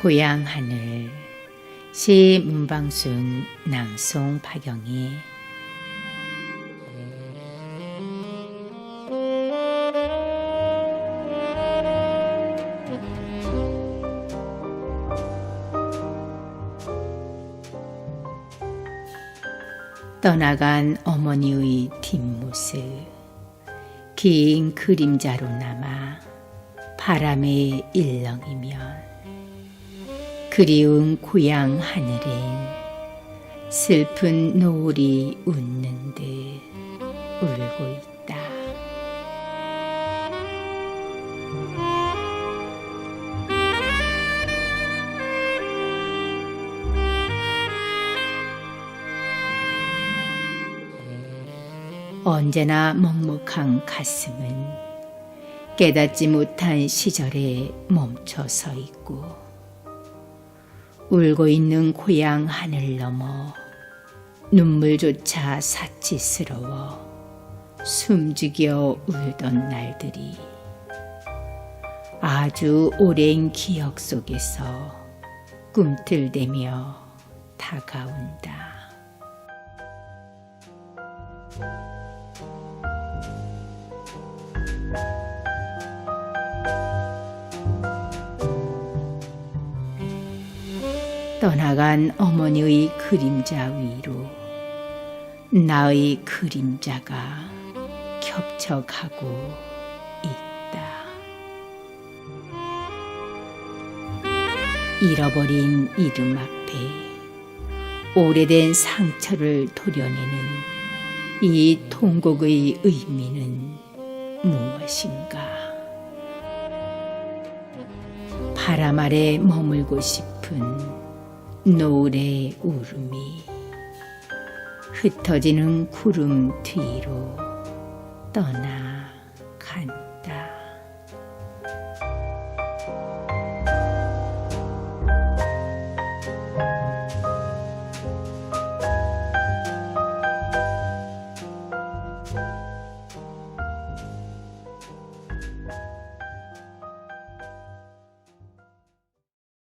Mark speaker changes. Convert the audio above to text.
Speaker 1: 고향 하늘 시 문방순 낭송 박영희 떠나간 어머니의 뒷모습 긴 그림자로 남아 바람에 일렁이면 그리운 고향 하늘엔 슬픈 노을이 웃는 듯 울고 있다. 언제나 먹먹한 가슴은 깨닫지 못한 시절에 멈춰 서 있고 울고 있는 고향 하늘 넘어 눈물조차 사치스러워 숨죽여 울던 날들이 아주 오랜 기억 속에서 꿈틀대며 다가온다. 떠나간 어머니의 그림자 위로 나의 그림자가 겹쳐가고 있다. 잃어버린 이름 앞에 오래된 상처를 도려내는 이 통곡의 의미는 무엇인가? 바람 아래 머물고 싶은 노을의 울음이 흩어지는 구름 뒤로 떠나간다.